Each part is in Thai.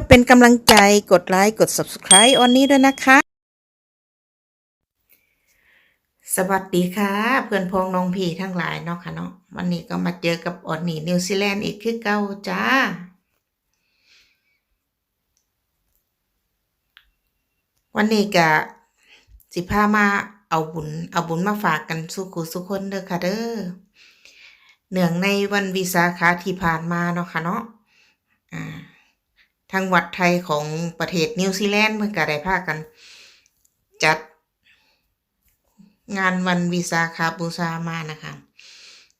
อเป็นกำลังใจกดไลค์กด subscribe ออนนี้ด้วยนะคะ สวัสดีค่ะ เพื่อนพ้องน้องพี่ทั้งหลายเนาะค่ะเนาะวันนี้ก็มาเจอกับออนนี่นิวซีแลนด์อีกคือเก่าจ้าวันนี้ก็สิพามาเอาบุญเอาบุญมาฝากกันสุขุสุคนเด้อค่ะเด้อเนื่องในวันวิสาขาที่ผ่านมาเนาะค่ะเนาะอ่า ทางวัดไทยของประเทศนิวซีแลนด์เพิ่อนก็ได้พากัน จัดงานวันวิสาขาบูชามานะคะ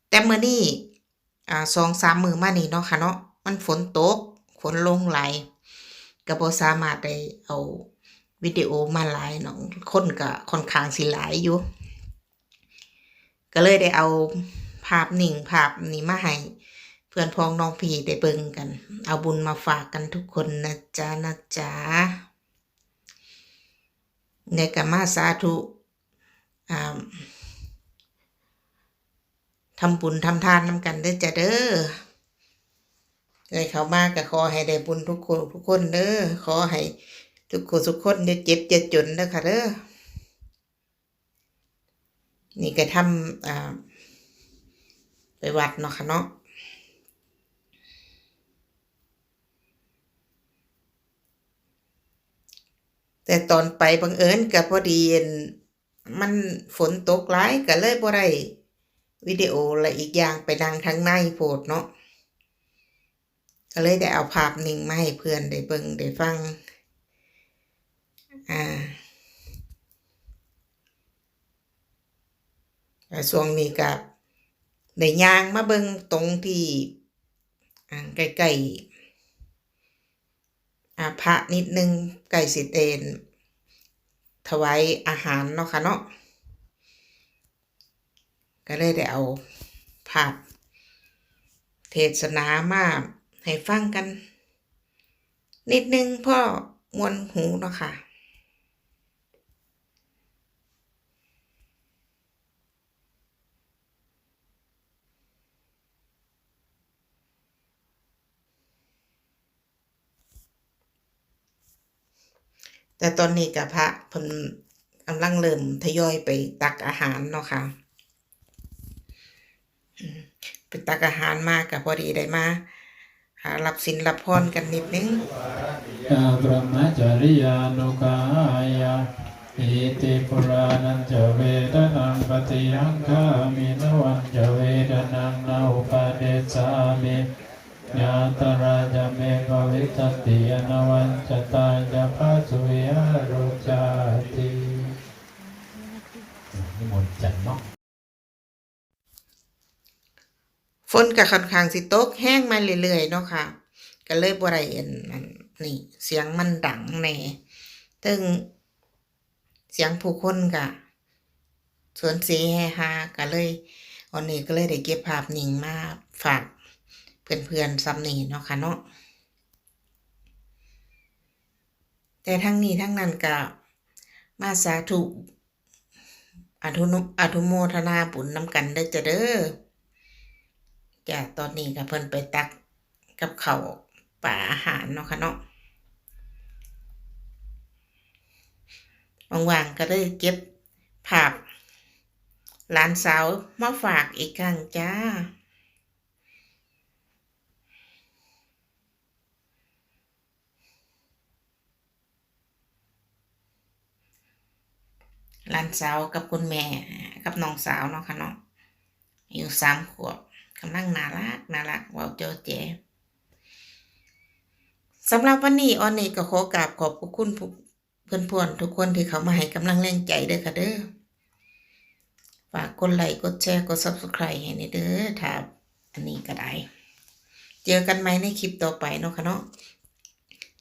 แต่เมื่อนี่สองสามมือมานี่เนาะค่ะเนาะมันฝนตกฝนลงไหลก็บ่สามารถได้เอาวิดีโอมาหลายเนาะคนก็ค่อนข้างสิหลายอยู่ ก็เลยได้เอาภาพหนิ่งภาพนี้มาให้ เพื่อนพ้องน้องพี่ได้เบิ่งกัน เอาบุญมาฝากกันทุกคนนะจ๊ะนะจ๊ะในกามาสาธุอ่าทำบุญทำทานนำกันเด้อจ้ะเด้อเลยเขามาก็ขอให้ได้บุญทุกคนทุกคนเด้อขอให้ทุกคนทุกคนอย่าเจ็บอย่าจนเด้อค่ะเด้อนี่ก็ทำไปวัดเนาะค่ะเนาะ แต่ตอนไปบังเอิญกับพอดีมันฝนตกหลายก็เลยบ่ได้วิดีโอและอีกอย่างไปดังทางในโพดเนาะก็เลยได้เอาภาพนิ่งมาให้เพื่อนได้เบิ่งได้ฟัง อ่าแต่ช่วงนี้ก็ได้ย่างมาเบิ่งตรงที่อ่าใกล้ๆอ่ พระนิดนึงไก่สิเตนถวายอาหารเนาะค่ะเนาะก็เลยได้เอาภาพเทศนามาให้ฟังกัน นิดนึงพ่อมวนหูเนาะค่ะ แต่ตอนนี้กับพระเพิ่นกำลังเริ่มทยอยไปตักอาหารเนาะคะ่ะอืมไปตักอาหารมากับพอดีได้มาหารับสินรับพรกันนิดนึงยาพรมจริยานุกายาอิติปุรานันจเวทนังปฏิยังคามินวันจเวทนังนาอุปเดสามิ ญาตราจะเมกวิตติยนวันจะตายจะพาสุยารุจาตินิมนต์จันเนาะฝนก็ค่อนข้างสิตกแห้งมาเรื่อยๆเนาะค่ะ ก็เลยบ่ได้เห็นนั่นนี่ เสียงมันดังแหน่ตึงเสียงผู้คนก็สวนสีแฮฮาก็เลยวันนี้ก็เลยได้เก็บภาพนิ่งมาฝาก เพื่อนๆซ้ำนี่เนาะค่ะเนาะแต่ทั้งนี้ทั้งนั้นก็มาสาธุอธุนุอธุโมทนาบุญนำกันได้จ้ะเด้อจ้ะตอนนี้ก็เพิ่นไปตักกับเขาป่าอาหารเนาะค่ะเนาะว่างๆก็เลยเก็บภาพหลานสาวมาฝากอีกครั้งจ้า หลานสาวกับคุณแม่กับน้องสาวเนาะค่ะเนาะอยู่สามขวบกำลังน่ารักน่ารักว้าวเจ้าแจสำหรับวันนี้ออนนี่ก็ขอกราบขอบคุณเพื่อนพวนทุกคนที่เขามาให้กำลังแรงใจเด้อค่ะเด้อฝากกดไลค์กดแชร์กด subscribe ให้ในเด้อถ้าอันนี้ก็ได้ เจอกันใหมในคลิปต่อไปเนาะค่ะเนาะ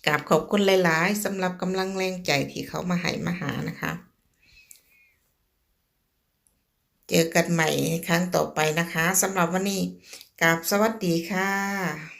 กราบขอบคุณหลาย ๆสำหรับกำลังแรงใจที่เขามาให้มาหานะคะ เจอกันใหม่ครั้งต่อไปนะคะสำหรับวันนี้กราบสวัสดีค่ะ